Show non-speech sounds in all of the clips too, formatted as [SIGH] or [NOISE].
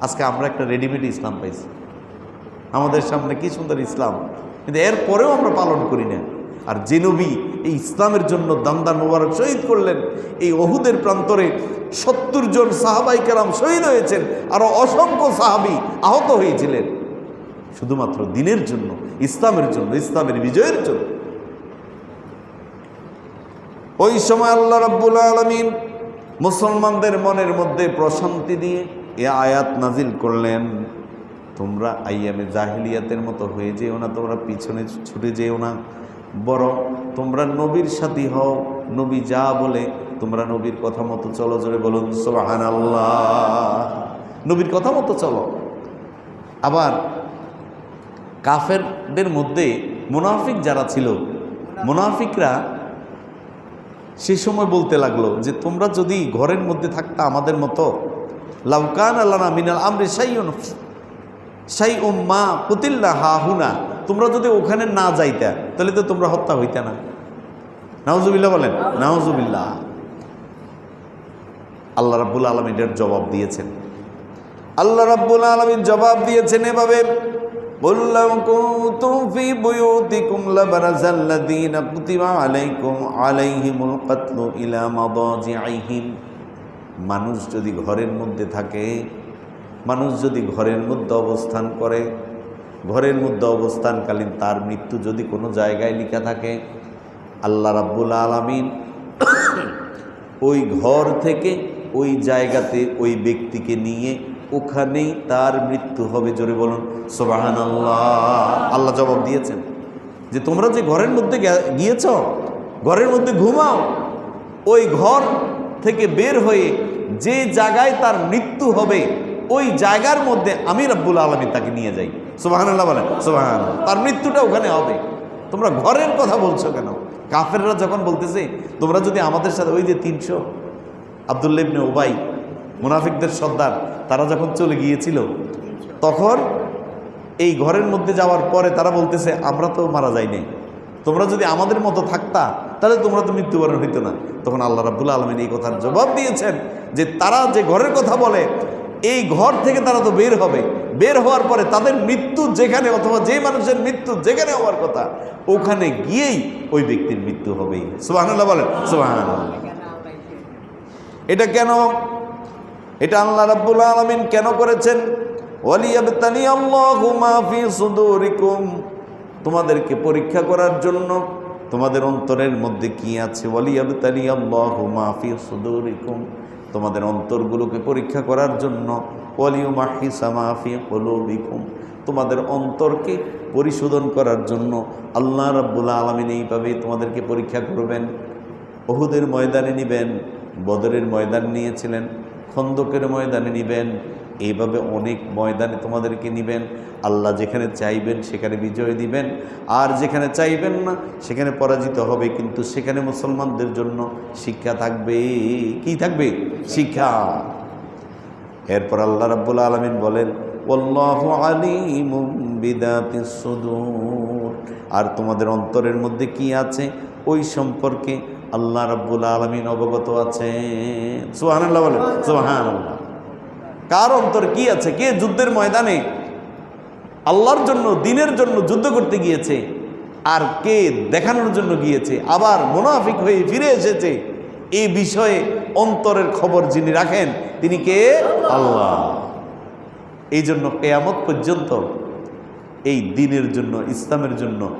আজকে আমরা একটা রেডিমেড ইসলাম পাইছি। আমাদের সামনে কি সুন্দর ইসলাম। কিন্তু এরপরেও আমরা পালন করি না। আর যে নবী এই ইসলামের জন্য দামদান মোবারক শহীদ করলেন, এই অহুদের প্রান্তরে সত্তর জন সাহাবাই কেরাম শহীদ হয়েছেন আরও অসংখ্য সাহাবি আহত হয়েছিলেন। শুধুমাত্র দিনের জন্য, ইসলামের জন্য, ইসলামের বিজয়ের জন্য। ওই সময় আল্লাহ রাব্বুল আলমিন মুসলমানদের মনের মধ্যে প্রশান্তি দিয়ে এ আয়াত নাজিল করলেন, তোমরা আইয়ামে জাহিলিয়াতের মতো হয়ে যেও না, তোমরা পিছনে ছুটে যেও না। বরং তোমরা নবীর সাথী হও, নবী যা বলে, তোমরা নবীর কথা মতো চলো, জোরে বলুন সোহান আল্লাহ নবীর কথা মতো চলো। আবার কাফেরদের মধ্যে মুনাফিক যারা ছিল, মুনাফিকরা সে সময় বলতে লাগল যে, তোমরা যদি ঘরের মধ্যে থাকতা আমাদের মতো লাউকান আল্লাহ মিনাল আমরে সাইউন সাই উম্মা কুতিল্লা হা হুনা। তোমরা যদি ওখানে না যাইতা, তাহলে তো তোমরা হত্যা হইতা না। নাওজুবিল্লাহ বলেন নাওজুবিল্লাহ আল্লাহ রাব্বুল আলম এটার জবাব দিয়েছেন। আল্লাহ রাব্বুল আলমিন জবাব দিয়েছেন এভাবে বললাম কুতুম ফি বুয়ুতিকুম লাবারাজাল্লাযীনা কুতিবা আলাইকুম আলাইহিমুল কাতলু ইলা মানুষ যদি ঘরের মধ্যে থাকে, মানুষ যদি ঘরের মধ্যে অবস্থান করে, ঘরের মধ্যে অবস্থানকালীন তার মৃত্যু যদি কোনো জায়গায় লেখা থাকে, আল্লাহ রাব্বুল আলামিন [COUGHS] ওই ঘর থেকে ওই জায়গাতে ওই ব্যক্তিকে নিয়ে ওখানেই তার মৃত্যু হবে। জোরে বলুন সোবাহান আল্লাহ আল্লাহ জবাব দিয়েছেন যে তোমরা যে ঘরের মধ্যে গিয়েছ, ঘরের মধ্যে ঘুমাও, ওই ঘর থেকে বের হয়ে যে জায়গায় তার মৃত্যু হবে, ওই জায়গার মধ্যে আমি রব্বুল আলমী তাকে নিয়ে যাই। সোবাহান আল্লাহ বলেন, সোবাহান। তার মৃত্যুটা ওখানে হবে। তোমরা ঘরের কথা বলছো কেন? কাফেররা যখন বলতেছে, তোমরা যদি আমাদের সাথে ওই যে তিনশো আবদুল্লা ইবনে ওবাই মুনাফিকদের সর্দার, তারা যখন চলে গিয়েছিল, তখন এই ঘরের মধ্যে যাওয়ার পরে তারা বলতেছে, আমরা তো মারা যাইনি। তোমরা যদি আমাদের মতো থাকতা, তাহলে তোমরা তো মৃত্যুবরণ হইতো না। তখন আল্লাহ রাবুল্লাহ আলমিন এই কথার জবাব দিয়েছেন যে তারা যে ঘরের কথা বলে, এই ঘর থেকে তারা তো বের হবে। বের হওয়ার পরে তাদের মৃত্যু যেখানে অথবা যে মানুষের মৃত্যু যেখানে হওয়ার কথা, ওখানে গিয়েই ওই ব্যক্তির মৃত্যু হবেই। সুবাহ বলেন সুবাহ এটা কেন? এটা আল্লাহ রাব্বুল আলামিন কেন করেছেন? ওয়ালিয়াবতানি আল্লাহু সুদুরিকুম। তোমাদেরকে পরীক্ষা করার জন্য তোমাদের অন্তরের মধ্যে কি আছে? ওয়ালিয়াবতানি আল্লাহু মা ফি সুদুরিকুম। তোমাদের অন্তরগুলোকে পরীক্ষা করার জন্য। তোমাদের অন্তরকে পরিশোধন করার জন্য আল্লাহ রাব্বুল আলামিন এইভাবে তোমাদেরকে পরীক্ষা করবেন। অহুদের ময়দানে নিবেন, বদরের ময়দান নিয়েছিলেন, খন্দকের ময়দানে নিবেন এইভাবে অনেক ময়দানে তোমাদেরকে নিবেন। আল্লাহ যেখানে চাইবেন সেখানে বিজয় দিবেন। আর যেখানে চাইবেন না, সেখানে পরাজিত হবে। কিন্তু সেখানে মুসলমানদের জন্য শিক্ষা থাকবে। কি থাকবে? শিক্ষা। এরপর আল্লাহ রাব্বুল আলমিন বলেন বিদাতিস সুদূর। আর তোমাদের অন্তরের মধ্যে কি আছে? ওই সম্পর্কে আল্লাহ রাব্বুল আলমিন অবগত আছেন। সুহান আল্লাহ বলেন। সুহান আল্লাহ কার অন্তর কি আছে? কে যুদ্ধের ময়দানে আল্লাহর জন্য, দিনের জন্য যুদ্ধ করতে গিয়েছে? আর কে দেখানোর জন্য গিয়েছে? আবার মোনাফিক হয়ে ফিরে এসেছে। এই বিষয়ে অন্তরের খবর যিনি রাখেন, তিনি কে? আল্লাহ। এই জন্য কেয়ামত পর্যন্ত এই দিনের জন্য, ইসলামের জন্য,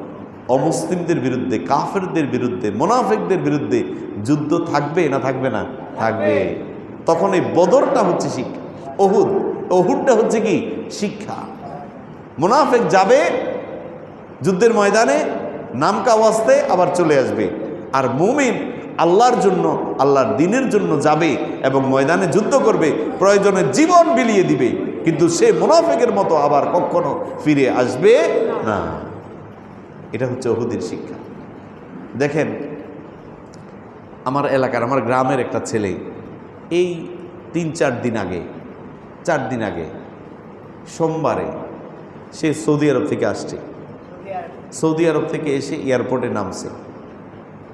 অমুসলিমদের বিরুদ্ধে, কাফেরদের বিরুদ্ধে, মোনাফেকদের বিরুদ্ধে যুদ্ধ থাকবে না থাকবে না? থাকবে। তখন এই বদরটা হচ্ছে শিক্ষা অহুদ অহুদটা হচ্ছে কি? শিক্ষা। মুনাফেক যাবে যুদ্ধের ময়দানে নামকা ওয়াস্তে আবার চলে আসবে। আর মুমিন আল্লাহর জন্য, আল্লাহর দিনের জন্য যাবে এবং ময়দানে যুদ্ধ করবে, প্রয়োজনে জীবন বিলিয়ে দিবে। কিন্তু সে মুনাফেকের মতো আবার কখনো ফিরে আসবে না। এটা হচ্ছে অহুদের শিক্ষা। দেখেন, আমার এলাকার, আমার গ্রামের একটা ছেলে, এই তিন চার দিন আগে চার দিন আগে, সোমবারে সে সৌদি আরব থেকে আসছে। সৌদি আরব থেকে এসে এয়ারপোর্টে নামছে।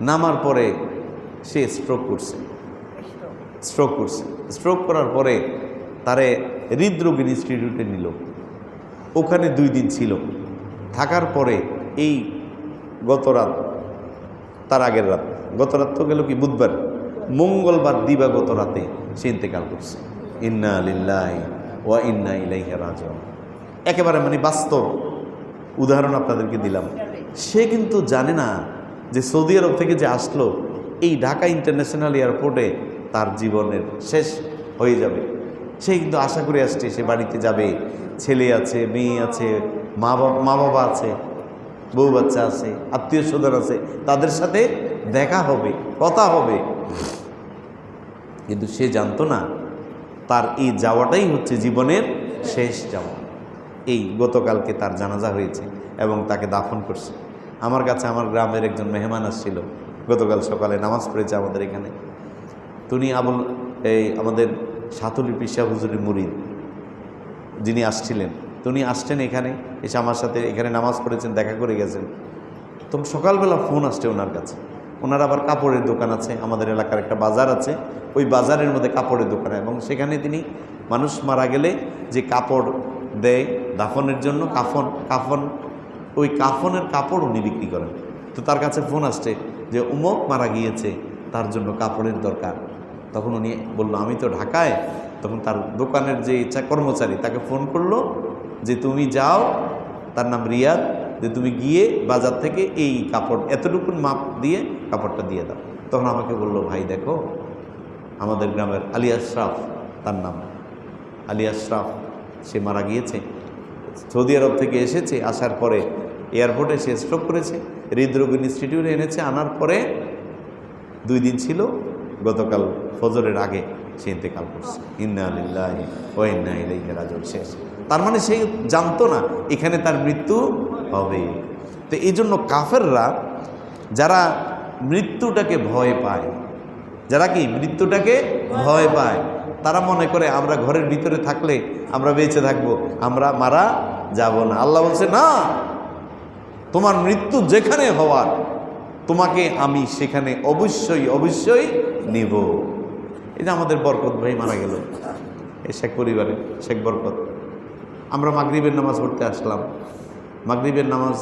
নামার পরে সে স্ট্রোক করছে। স্ট্রোক করছে। স্ট্রোক করার পরে তারে হৃদরোগীর ইনস্টিটিউটে নিল। ওখানে দুই দিন ছিল। থাকার পরে এই গত রাত, তার আগের রাত, গত রাত তো গেল কি, বুধবার, মঙ্গলবার দিবাগত রাতে সে ইন্তেকাল করছে। ইন্না লিল্লাহ ওয়া ইন্না ইলাইহি রাজিউন। একেবারে মানে বাস্তব উদাহরণ আপনাদেরকে দিলাম। সে কিন্তু জানে না যে সৌদি আরব থেকে যে আসলো, এই ঢাকা ইন্টারন্যাশনাল এয়ারপোর্টে তার জীবনের শেষ হয়ে যাবে। সে কিন্তু আশা করে আসছে সে বাড়িতে যাবে। ছেলে আছে, মেয়ে আছে, মা বাবা মা বাবা আছে, বউ বাচ্চা আছে, আত্মীয় স্বজন আছে, তাদের সাথে দেখা হবে, কথা হবে। কিন্তু সে জানতো না তার এই যাওয়াটাই হচ্ছে জীবনের শেষ যাওয়া। এই গতকালকে তার জানাজা হয়েছে এবং তাকে দাফন করছে। আমার কাছে আমার গ্রামের একজন মেহমান আসছিল, গতকাল সকালে নামাজ পড়েছে আমাদের এখানে। তিনি আবুল, এই আমাদের সাতুলি পিসা হুজুরি মুরিদ, যিনি আসছিলেন। তিনি আসছেন এখানে, এসে আমার সাথে এখানে নামাজ পড়েছেন, দেখা করে গেছেন। তখন সকালবেলা ফোন আসছে ওনার কাছে। ওনার আবার কাপড়ের দোকান আছে, আমাদের এলাকার একটা বাজার আছে, ওই বাজারের মধ্যে কাপড়ের দোকান এবং সেখানে তিনি মানুষ মারা গেলে যে কাপড় দেয় দাফনের জন্য কাফন কাফন, ওই কাফনের কাপড় উনি বিক্রি করেন। তো তার কাছে ফোন আসছে যে উমক মারা গিয়েছে, তার জন্য কাপড়ের দরকার। তখন উনি বলল, আমি তো ঢাকায়। তখন তার দোকানের যে ইচ্ছা কর্মচারী তাকে ফোন করল যে, তুমি যাও। তার নাম রিয়াদ, যে তুমি গিয়ে বাজার থেকে এই কাপড় এতটুকু মাপ দিয়ে কাপড়টা দিয়ে দাও। তখন আমাকে বলল, ভাই, দেখো, আমাদের গ্রামের আলী আশরাফ, তার নাম। আলী আশরাফ, সে মারা গিয়েছে। সৌদি আরব থেকে এসেছে, আসার পরে এয়ারপোর্টে সে স্ট্রোক করেছে, হৃদরোগ ইনস্টিটিউটে এনেছে, আনার পরে দুই দিন ছিল, গতকাল ফজরের আগে সে ইন্তেকাল করছে। ইন্না আলিল্লাহ ও ইন্না ইলাইহি শেষ। তার মানে সে জানতো না, এখানে তার মৃত্যু হবে। তো এই জন্য কাফেররা, যারা মৃত্যুটাকে ভয় পায়। যারা কি মৃত্যুটাকে ভয় পায়, তারা মনে করে আমরা ঘরের ভিতরে থাকলে আমরা বেঁচে থাকব, আমরা মারা যাব না। আল্লাহ বলছে, না, তোমার মৃত্যু যেখানে হওয়ার, তোমাকে আমি সেখানে অবশ্যই অবশ্যই নেব। এই যে আমাদের বরকত ভাই মারা গেল, এই শেখ পরিবারে, শেখ বরকত। আমরা মাগরিবের নামাজ পড়তে আসলাম। মাগরিবের নামাজ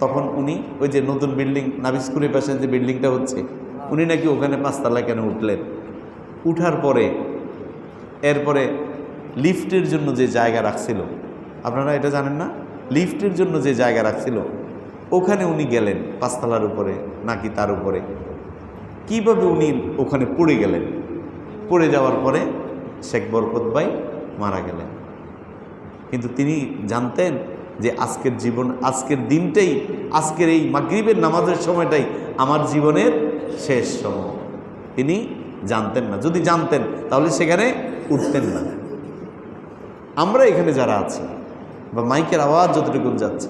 তখন উনি ওই যে নতুন বিল্ডিং নাবি স্কুলের পাশে যে বিল্ডিংটা হচ্ছে, উনি নাকি ওখানে পাঁচতলায় কেন উঠলেন? উঠার পরে, এরপরে লিফটের জন্য যে জায়গা রাখছিল, আপনারা এটা জানেন না? লিফটের জন্য যে জায়গা রাখছিল, ওখানে উনি গেলেন পাঁচতলার উপরে, নাকি তার উপরে। কীভাবে উনি ওখানে পড়ে গেলেন? পড়ে যাওয়ার পরে শেখ বরকত ভাই মারা গেলেন। কিন্তু তিনি জানতেন যে আজকের জীবন, আজকের দিনটাই, আজকের এই মাগরিবের নামাজের সময়টাই আমার জীবনের শেষ সময়। তিনি জানতেন না। যদি জানতেন, তাহলে সেখানে উঠতেন না। আমরা এখানে যারা আছি, বা মাইকের আওয়াজ যতটুকু যাচ্ছে,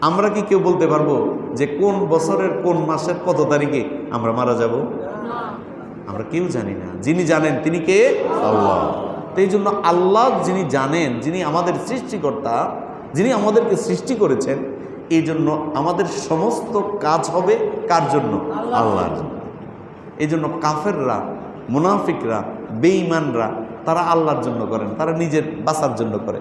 আমরা কি কেউ বলতে পারব যে কোন বছরের, কোন মাসের, কত তারিখে আমরা মারা যাব? আমরা কেউ জানি না। যিনি জানেন, তিনি কে? আল্লাহ। তো জন্য আল্লাহ যিনি জানেন, যিনি আমাদের সৃষ্টিকর্তা যিনি আমাদেরকে সৃষ্টি করেছেন এই জন্য আমাদের সমস্ত কাজ হবে কার জন্য? আল্লাহর জন্য। এই জন্য কাফেররা মুনাফিকরা বেঈমানরা তারা আল্লাহর জন্য করেন তারা নিজের বাঁচার জন্য করে।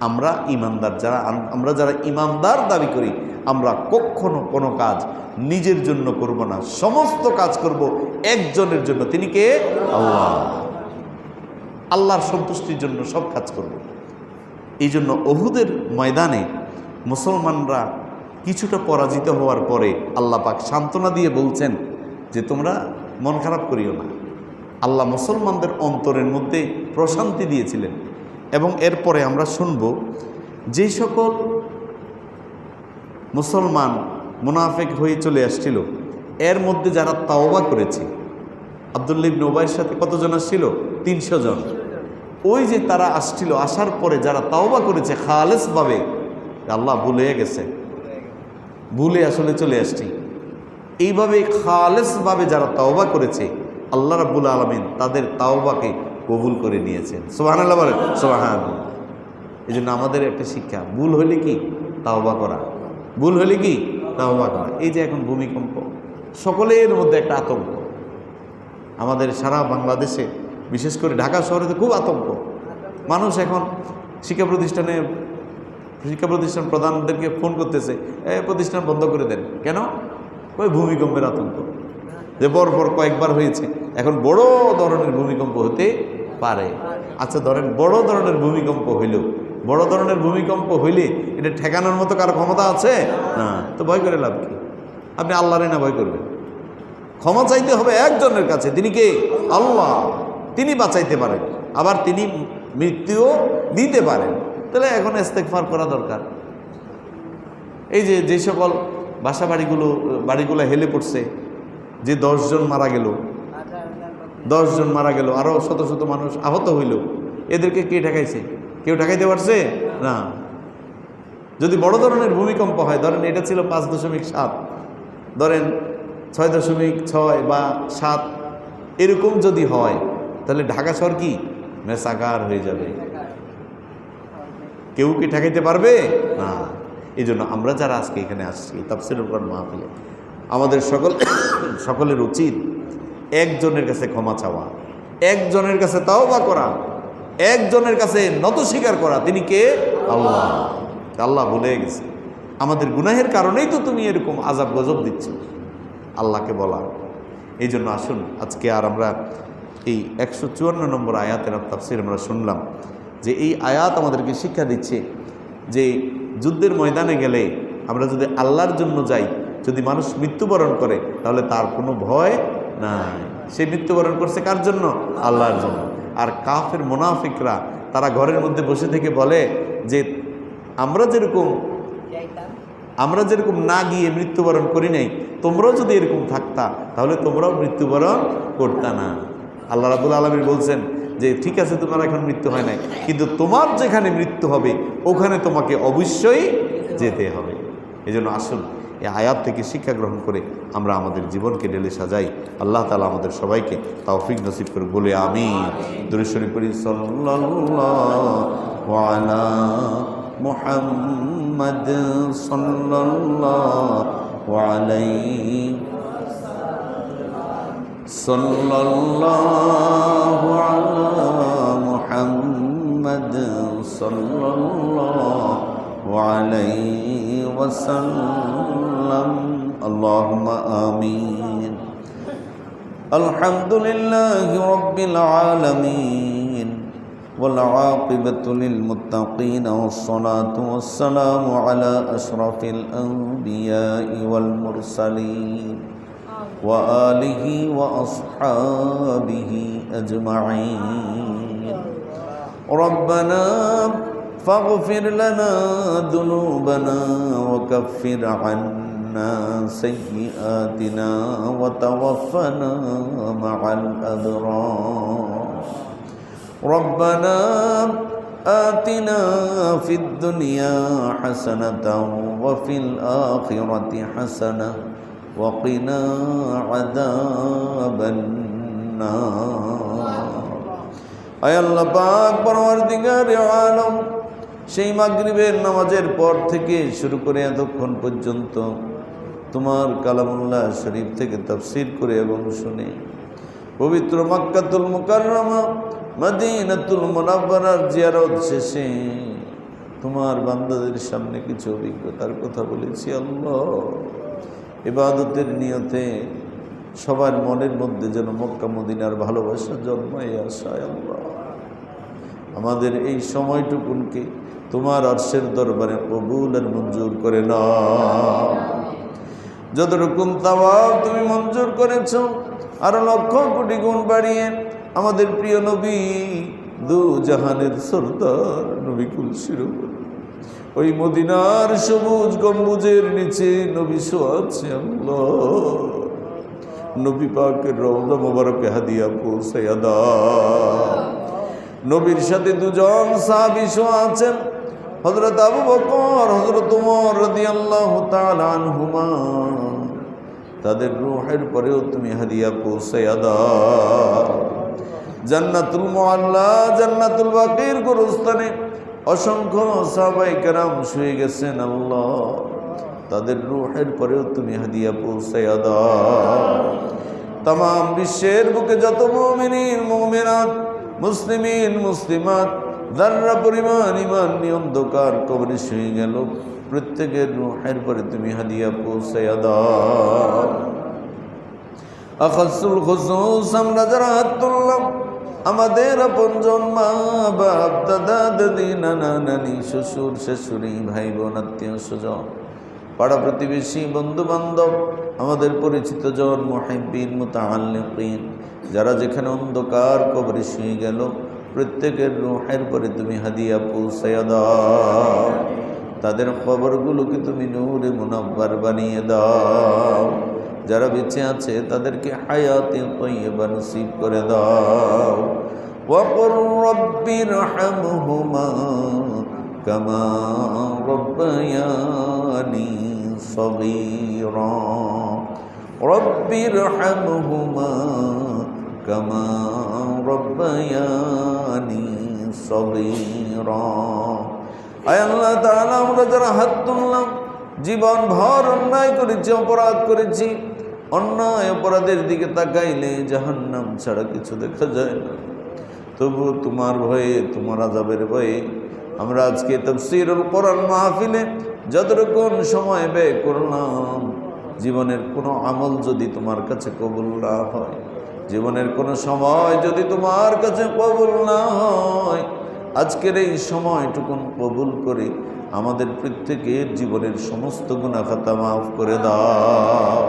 আমরা ইমানদার যারা আমরা যারা ইমানদার দাবি করি আমরা কখনো কোনো কাজ নিজের জন্য করব না। সমস্ত কাজ করব একজনের জন্য। তিনি কে? আল্লাহ। আল্লাহর সন্তুষ্টির জন্য সব কাজ করব। এই জন্য অহুদের ময়দানে মুসলমানরা কিছুটা পরাজিত হওয়ার পরে আল্লাহ পাক সান্ত্বনা দিয়ে বলছেন যে তোমরা মন খারাপ করিও না। আল্লাহ মুসলমানদের অন্তরের মধ্যে প্রশান্তি দিয়েছিলেন এবং এরপরে আমরা শুনব যে সকল মুসলমান মুনাফেক হয়ে চলে আসছিল, এর মধ্যে যারা তাওবা করেছে আবদুল্লিব নৌবাইয়ের সাথে কতজন আসছিল? তিনশো জন। ওই যে তারা আসছিল, আসার পরে যারা তাওবা করেছে খালেসভাবে, আল্লাহ ভুলে গেছে। ভুলে আসলে চলে আসছি। এইভাবে খালেসভাবে যারা তাওবা করেছে, আল্লাহ রাবুল আলমিন তাদের তাওবাকে কবুল করে নিয়েছেন। সোহান আল্লাহ বলেন সোহান এই জন্য আমাদের একটা শিক্ষা, ভুল হলে কি? তাওবা করা। ভুল হলে কি? তাওবা করা। এই যে এখন ভূমিকম্প, সকলের মধ্যে একটা আতঙ্ক। আমাদের সারা বাংলাদেশে বিশেষ করে ঢাকা শহরে তো খুব আতঙ্ক। মানুষ এখন শিক্ষা প্রতিষ্ঠানে, শিক্ষা প্রতিষ্ঠান প্রধানদেরকে ফোন করতেছে, এ, প্রতিষ্ঠান বন্ধ করে দেন। কেন? ওই ভূমিকম্পের আতঙ্ক। যে পরপর কয়েকবার হয়েছে। এখন বড় ধরনের ভূমিকম্প হতে পারে। আচ্ছা ধরেন বড় ধরনের ভূমিকম্প হইল। বড় ধরনের ভূমিকম্প হইলে এটা ঠেকানোর মতো কারও ক্ষমতা আছে? না। তো ভয় করে লাভ কি? আপনি আল্লাহরে না ভয় করবেন। ক্ষমা চাইতে হবে একজনের কাছে। তিনি কে? আল্লাহ। তিনি বাঁচাইতে পারেন, আবার তিনি মৃত্যুও দিতে পারেন। তাহলে এখন ইস্তেকফার করা দরকার। এই যে যে সকল বাসা বাড়িগুলো বাড়িগুলো হেলে পড়ছে, যে দশজন মারা গেল, দশজন মারা গেল, আরও শত শত মানুষ আহত হইল, এদেরকে কে ঠেকাইছে? কেউ ঠেকাইতে পারছে? না। যদি বড় ধরনের ভূমিকম্প হয়, ধরেন এটা ছিল পাঁচ দশমিক সাত, ধরেন ছয় দশমিক ছয় বা সাত, এরকম যদি হয় তাহলে ঢাকা শহর কি? মেসাকার হয়ে যাবে। কেউ কি ঠেকাইতে পারবে? না। এই জন্য আমরা যারা আজকে এখানে আসছি তাফসিরুল কোরআন মাহফিলে, আমাদের সকল, সকলের উচিত একজনের কাছে ক্ষমা চাওয়া, একজনের কাছে তাওবা করা, একজনের কাছে নত স্বীকার করা। তিনি কে? আল্লাহ। আল্লাহ বলে গেছে। আমাদের গুনাহের কারণেই তো তুমি এরকম আজাব গজব দিচ্ছ। আল্লাহকে বলা। এই জন্য আসুন, আজকে আর আমরা এই একশো চুয়ান্ন নম্বর আয়াতের তাফসির আমরা শুনলাম যে এই আয়াত আমাদেরকে শিক্ষা দিচ্ছে যে যুদ্ধের ময়দানে গেলে আমরা যদি আল্লাহর জন্য যাই, যদি মানুষ মৃত্যুবরণ করে, তাহলে তার কোনো ভয় নাই। সে মৃত্যুবরণ করছে কার জন্য? আল্লাহর জন্য। আর কাফের মোনাফিকরা তারা ঘরের মধ্যে বসে থেকে বলে যে আমরা যেরকম আমরা যেরকম না গিয়ে মৃত্যুবরণ করি নাই, তোমরাও যদি এরকম থাকতা, তাহলে তোমরাও মৃত্যুবরণ করতা না। আল্লাহ রাবুল আলমীর বলছেন যে, ঠিক আছে, তোমার এখন মৃত্যু হয় নাই। কিন্তু তোমার যেখানে মৃত্যু হবে, ওখানে তোমাকে অবশ্যই যেতে হবে। এই জন্য আসুন, এই আয়াত থেকে শিক্ষা গ্রহণ করে আমরা আমাদের জীবনকে ঢেলে সাজাই। আল্লাহ তালা আমাদের সবাইকে তৌফিক নসিব করে বলে আমি দুরেশ্বরী করি মুহাম্মদ আলাইহি صلى الله على محمد صلى الله عليه وسلم. اللهم آمين. الحمد لله رب العالمين والعاقبة للمتقين والصلاة والسلام على أشرف الأنبياء والمرسلين وآله وأصحابه أجمعين. ربنا فاغفر لنا ذنوبنا وكفر عنا سيئاتنا وتوفنا مع الأبرار. ربنا آتنا في الدنيا حسنة وفي الآخرة حسنة وقنا عذاب النار আয় আল্লাহ পাক পরওয়ারদিগার আলম সেই মাগরিবের নামাজের পর থেকে শুরু করে এতক্ষণ পর্যন্ত তোমার কালামুল্লাহ শরীফ থেকে তাফসির করে এবং শুনে পবিত্র মাক্কাতুল মুকাররমা মদিনাতুল মুনাব্বারার জিয়ারত শেষে তোমার বান্দাদের সামনে কিছু অভিজ্ঞতার কথা বলেছি আল্লাহ ইবাদতের নিয়তে সবার মনের মধ্যে যেন মক্কা মদিনার ভালোবাসা জন্মাই আসায় আল্লাহ। আমাদের এই সময়টুকুনকে তোমার আর্শের দরবারে কবুল আর মঞ্জুর করে না যত রকম তুমি মঞ্জুর করেছ, আরও লক্ষ কোটি গুণ বাড়িয়ে আমাদের প্রিয় নবী দু জাহানের সর্দার নবী কুলসির উপর ওই মদিনার সবুজ গম্বুজের নিচে নবী আল্লাহ। নবী পাকের রওজা মোবারকে হাদিয়া পৌঁছাইয়া নবীর সাথে দুজন সাহাবী আছেন, হযরত আবু বকর তাআলা আনহুমা। তাদের রূহের পরেও তুমি হাদিয়া পৌঁছাইয়া জান্নাতুল মুআল্লা, জান্নাতুল বাকির গুরুস্থানে অসংখ্য সাহাবাই কেরাম শুয়ে গেছেন, আল্লাহ, তাদের রুহের পরেও তুমি হাদিয়া পৌঁছাইয়া দাও। তাম বিশ্বের বুকে যত মমিনীর মমিনাত, মুসলিমিন, মুসলিমাত, যার্রা পরিমাণ ইমান নিয়ে অন্ধকার কবরে শুয়ে গেল, প্রত্যেকের রুহের পরে তুমি হাদিয়া পৌঁছাইয়া দাও। আখাসুল খুসুস, আমরা যারা হাত তুললাম আমাদের আপনজন মা বাপ, দাদা, দাদি, নানা, নানি, শ্বশুর, শাশুড়ি, ভাই বোন, আত্মীয় স্বজন, পাড়া প্রতিবেশী বন্ধু বান্ধব আমাদের পরিচিত জন মহিবিন মোতাল্লিন যারা যেখানে অন্ধকার কবরে শুয়ে গেল, প্রত্যেকের রুহের পরে তুমি হাদিয়া পৌঁছাইয়া দাও। তাদের খবরগুলোকে তুমি নূরে মুনাব্বার বানিয়ে দাও। যারা বেঁচে আছে তাদেরকে হায়াতে তৈবা নসিব করে দাও وقل رب ارحمهما كما ربياني صغيرا رب ارحمهما كما ربياني صغيرا আয় আল্লাহ তাআলা আমরা যারা হাত তুললাম জীবন ভর অন্যায় করেছি অপরাধ করেছি অন্যায় অপরাধের দিকে তাকাইলে জাহান্নাম ছাড়া কিছু দেখা যায় না। তবু তোমার ভয়ে, তোমার আজাবের ভয়ে আমরা আজকে তফসিরুল কোরআন মাহফিলে যতটুকুন সময় ব্যয় করলাম, জীবনের কোনো আমল যদি তোমার কাছে কবুল না হয়, জীবনের কোনো সময় যদি তোমার কাছে কবুল না হয়, আজকের এই সময়টুকুন কবুল করে আমাদের প্রত্যেকের জীবনের সমস্ত গুণাখাতা মাফ করে দাও।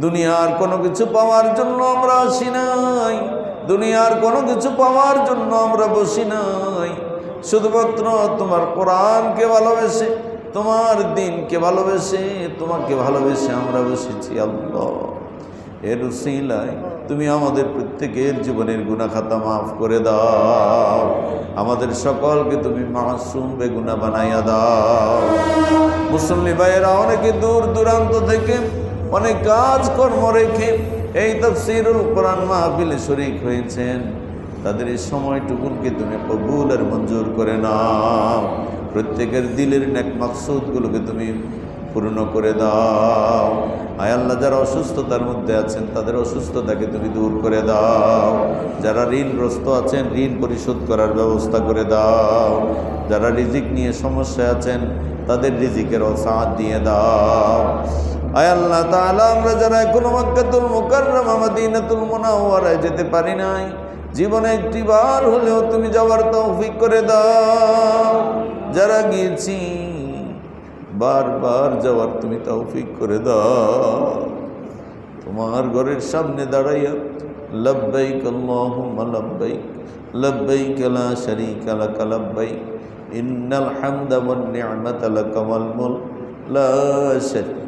দুনিয়ার কোনো কিছু পাওয়ার জন্য আমরা আসি নাই। দুনিয়ার কোনো কিছু পাওয়ার জন্য আমরা বসি নাই। শুধুমাত্র তোমার কোরআনকে ভালোবেসে, তোমার দিনকে ভালোবেসে, তোমাকে ভালোবেসে আমরা বসেছি, আল্লাহ। এর উসিলায় তুমি আমাদের প্রত্যেকের জীবনের গুণাখাতা মাফ করে দাও। আমাদের সকলকে তুমি মাসুম বেগুনা বানাইয়া দাও। মুসল্লি ভাইয়েরা, অনেকে দূর দূরান্ত থেকে অনেক কাজ কর্ম রেখে এই তফসিরুল কোরআন মাহফিলে শরিক হয়েছেন। তাদের এই সময়টুকুনকে তুমি কবুল আর মঞ্জুর করে নাও। প্রত্যেকের দিলের নেক মাকসুদগুলোকে তুমি পূর্ণ করে দাও। আয় আল্লাহ, যারা অসুস্থতার মধ্যে আছেন, তাদের অসুস্থতাকে তুমি দূর করে দাও। যারা ঋণগ্রস্ত আছেন, ঋণ পরিশোধ করার ব্যবস্থা করে দাও। যারা রিজিক নিয়ে সমস্যায় আছেন, তাদের রিজিকের সাথ দিয়ে দাও। আয় আল্লাহ তাআলা, আমরা যারা এখনও মক্কাতুল মুকাররমা, মাদিনাতুল মুনাওয়ারায় যেতে পারি নাই, জীবনে একটি বার হলেও তুমি যাওয়ার তৌফিক করে দাও। যারা গিয়েছি, বারবার যাওয়ার তুমি তৌফিক করে দাও। তোমার ঘরের সামনে দাঁড়াইয়া, লব্বাইক আল্লাহুম্মা লব্বাইক লব্বাইক লা শারীকা লাক লব্বাইক, ইন্নাল হামদা ওয়ান নি'মাতা লাক ওয়াল মুলক, লা শারীকা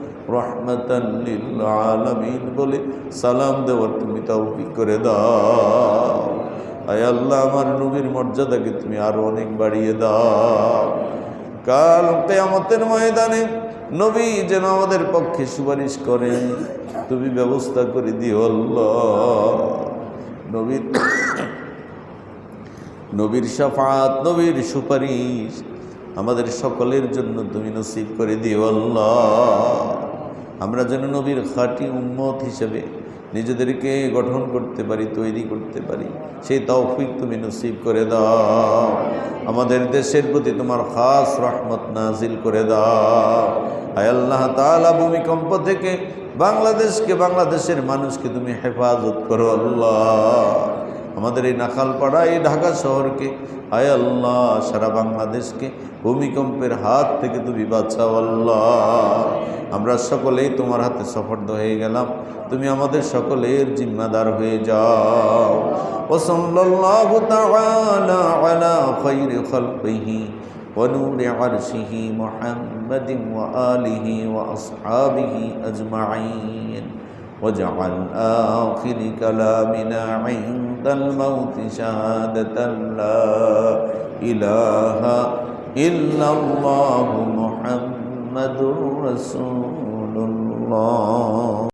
রহমাতান লিল আলামিন বলে সালাম দেওয়ার তুমি তৌফিক করে দাও। আয় আল্লাহ, আমার নবীর মর্যাদাকে তুমি আরও অনেক বাড়িয়ে দাও। কাল কেয়ামতের ময়দানে নবী যেন আমাদের পক্ষে সুপারিশ করেন, তুমি ব্যবস্থা করে দিও নবীর নবীর সাফাত, নবীর সুপারিশ আমাদের সকলের জন্য তুমি নসিব করে দিও আল্লাহ। আমরা যেন নবীর খাঁটি উম্মত হিসেবে নিজেদেরকে গঠন করতে পারি, তৈরি করতে পারি। সেই তৌফিক তুমি নসিব করে দাও। আমাদের দেশের প্রতি তোমার খাস রহমত নাজিল করে দাও। আয় আল্লাহ তাআলা ভূমিকম্প থেকে বাংলাদেশকে, বাংলাদেশের মানুষকে তুমি হেফাজত করো আল্লাহ। আমাদের এই নাখালপাড়া এই ঢাকা শহরকে আয় আল্লাহ সারা বাংলাদেশকে ভূমিকম্পের হাত থেকে তুমি বাঁচাও আল্লাহ আমরা সকলেই তোমার হাতে সফর্দ হয়ে গেলাম তুমি আমাদের সকলের জিম্মাদার হয়ে যাও ওসল্লাল্লাহু তাআলা আলা খাইরি খালকিহি ونور عرشه محمد وآله وأصحابه أجمعين واجعل آخر كلامنا عند عند الموت شهادة لا إله إلا الله محمد رسول الله.